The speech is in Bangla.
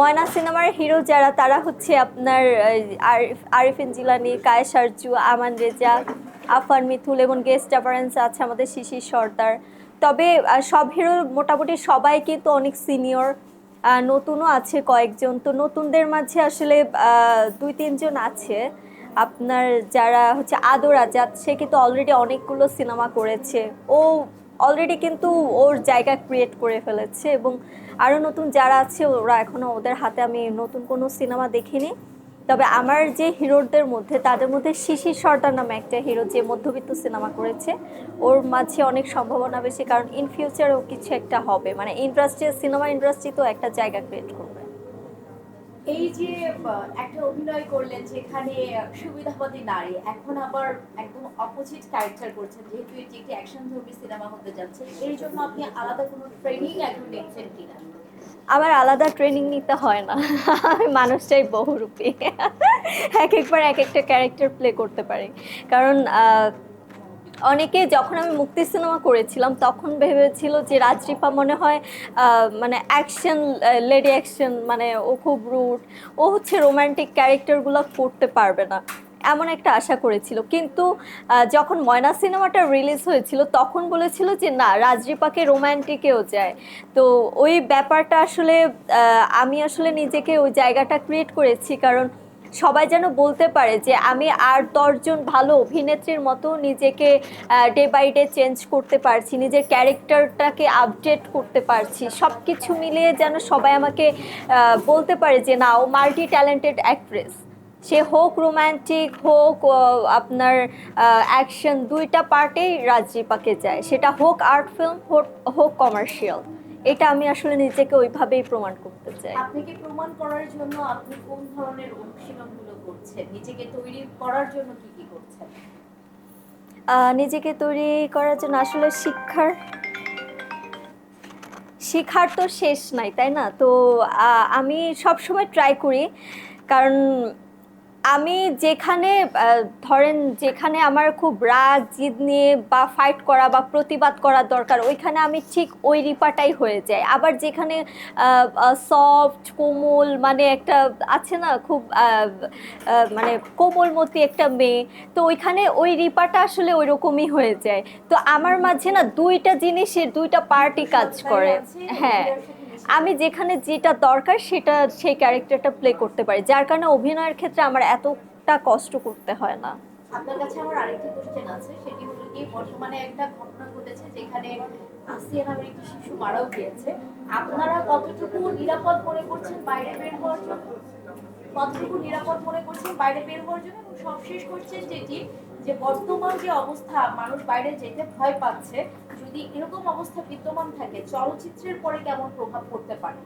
ময়না সিনেমার হিরো যারা, তারা হচ্ছে আপনার আরিফিন জিলানি কায়েস আমান রেজা, আফান মিথুল এবং গেস্ট অ্যাপারেন্স আছে আমাদের শিশির সর্দার। তবে সব হিরো মোটামুটি সবাই কিন্তু অনেক সিনিয়র নতুনও আছে কয়েকজন। তো নতুনদের মাঝে আসলে দুই, তিনজন আছে। আপনার যারা হচ্ছে আদর আজাদ, সে কিন্তু অলরেডি অনেকগুলো সিনেমা করেছে। ও অলরেডি কিন্তু ওর জায়গা ক্রিয়েট করে ফেলেছে এবং আরও নতুন যারা আছে, ওরা এখনও ওদের হাতে আমি নতুন কোনো সিনেমা দেখিনি। তবে আমার যে হিরোদের মধ্যে, তাদের মধ্যে শিশির সর্দার নামে একটা হিরো যে মধ্যবিত্ত সিনেমা করেছে, ওর মাঝে অনেক সম্ভাবনা বেশি, কারণ ইন ফিউচারও কিছু একটা হবে। মানে ইন্ডাস্ট্রি সিনেমা ইন্ডাস্ট্রি তো একটা জায়গা ক্রিয়েট করবে। এই যে একটা অভিনয় করলেন যেখানে সুবিধাবাদী নারী, এখন আবার একদম অপোজিট ক্যারেক্টার করছেন, যেহেতু এটি একটি অ্যাকশন ধর্মী সিনেমা হতে যাচ্ছে এই জন্য আপনি আলাদা কোনো ট্রেনিং এখন নিচ্ছেন কিনা? আবার আলাদা ট্রেনিং নিতে হয় না। আমি মানুষটাই বহুরূপী। এক একবার এক একটা ক্যারেক্টার প্লে করতে পারি। কারণ অনেকে যখন আমি মুক্তি সিনেমা করেছিলাম, তখন ভেবেছিল যে রাজরিপা মনে হয় মানে অ্যাকশন লেডি অ্যাকশন মানে ও খুব রুট ও হচ্ছে রোম্যান্টিক ক্যারেক্টারগুলো করতে পারবে না। এমন একটা আশা করেছিল। কিন্তু যখন ময়না সিনেমাটা রিলিজ হয়েছিল, তখন বলেছিল যে না রাজরিপাকে রোম্যান্টিকেও যায়। তো ওই ব্যাপারটা আসলে আমি আসলে নিজেকে ওই জায়গাটা ক্রিয়েট করেছি। কারণ সবাই যেন বলতে পারে যে আমি আর দশজন ভালো অভিনেত্রীর মতো নিজেকে ডে বাই ডে চেঞ্জ করতে পারছি, নিজের ক্যারেক্টারটাকে আপডেট করতে পারছি। সব কিছু মিলিয়ে যেন সবাই আমাকে বলতে পারে যে না, ও মাল্টি ট্যালেন্টেড অ্যাক্ট্রেস সে হোক রোম্যান্টিক হোক আপনার অ্যাকশন দুইটা পার্টেই রাজরিপাকে যায়। সেটা হোক আর্ট ফিল্ম হোক হোক কমার্শিয়াল এটা আমি আসলে নিজেকে ওইভাবেই প্রমাণ করতে চাই। আপনাকে প্রমাণ করার জন্য আপনি কোন ধরনের অনুশীলনগুলো করছেন? নিজেকে তৈরি করার জন্য কি কি করছেন? নিজেকে তৈরি করার জন্য আসলে শিক্ষার শিখার তো শেষ নাই তাই না? তো আমি সব সময় ট্রাই করি কারণ আমি যেখানে ধরেন যেখানে আমার খুব রাগ জিদ নিয়ে বা ফাইট করা বা প্রতিবাদ করা দরকার ওইখানে আমি ঠিক ওই রিপাটাই হয়ে যায় আবার যেখানে সফট কোমল মানে একটা আছে না খুব মানে কোমলমতি একটা মেয়ে তো ওইখানে ওই রিপাটা আসলে ওই রকমই হয়ে যায়। তো আমার মাঝে না দুইটা জিনিসের দুইটা পার্টি কাজ করে। হ্যাঁ। আমি যেখানে যেটা দরকার সেটা সেই ক্যারেক্টারটা প্লে করতে পারি। যার কারণে অভিনয়ের ক্ষেত্রে আমার এতটা কষ্ট করতে হয় না। আপনার কাছে আমার আরেকটি কোশ্চেন আছে, সেটি হলো কি, বর্তমানে একটা ঘটনা ঘটেছে যেখানে আসিয়া নামের একটি শিশু মারাও গিয়েছে। আপনারা কতটুকু নিরাপদ মনে করছেন বাইরে বের হওয়ার জন্য? কতটুকু নিরাপদ মনে করছেন বাইরে বের হওয়ার জন্য? এবং সবশেষ কোশ্চেন যেটি যে বর্তমান যে অবস্থা, মানুষ বাইরে যেতে ভয় পাচ্ছে, যদি এরকম অবস্থা বিদ্যমান থাকে, চলচ্চিত্রের পরে কেমন প্রভাব পড়তে পারে?